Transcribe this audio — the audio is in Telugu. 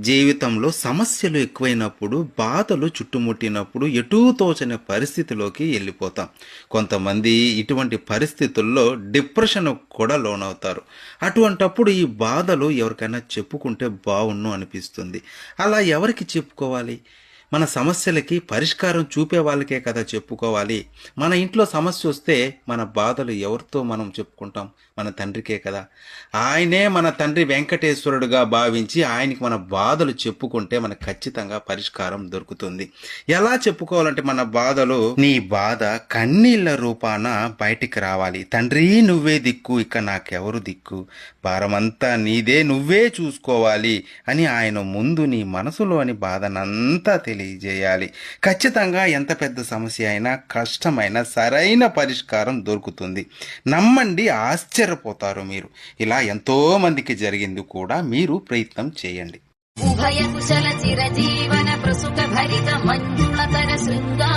జీవితంలో సమస్యలు ఎక్కువైనప్పుడు బాధలు చుట్టుముట్టినప్పుడు ఎటూ తోచని పరిస్థితిలోకి వెళ్ళిపోతాం. కొంతమంది ఇటువంటి పరిస్థితుల్లో డిప్రెషన్ కూడా లోనవుతారు. అటువంటప్పుడు ఈ బాధలు ఎవరికైనా చెప్పుకుంటే బాగుండు అనిపిస్తుంది. అలా ఎవరికి చెప్పుకోవాలి? మన సమస్యలకి పరిష్కారం చూపే వాళ్ళకే కదా చెప్పుకోవాలి. మన ఇంట్లో సమస్య వస్తే మన బాధలు ఎవరితో మనం చెప్పుకుంటాం? మన తండ్రికే కదా. ఆయనే మన తండ్రి వెంకటేశ్వరుడుగా భావించి ఆయనకి మన బాధలు చెప్పుకుంటే మనకు ఖచ్చితంగా పరిష్కారం దొరుకుతుంది. ఎలా చెప్పుకోవాలంటే మన బాధలు నీ బాధ కన్నీళ్ళ రూపాన బయటికి రావాలి. తండ్రి నువ్వే దిక్కు ఇక నాకెవరు దిక్కు? భారమంతా నీదే నువ్వే చూసుకోవాలి అని ఆయన ముందు నీ మనసులోని బాధనంతా తెలియజేయాలి. ఖచ్చితంగా ఎంత పెద్ద సమస్య అయినా కష్టమైన సరైన పరిష్కారం దొరుకుతుంది. నమ్మండి ఆశ్చర్యపోతారు మీరు. ఇలా ఎంతో మందికి జరిగింది కూడా మీరు ప్రయత్నం చేయండి. ఉభయ కుశల చిరజీవన ప్రసుక భరిత మంజుళతర శృంగా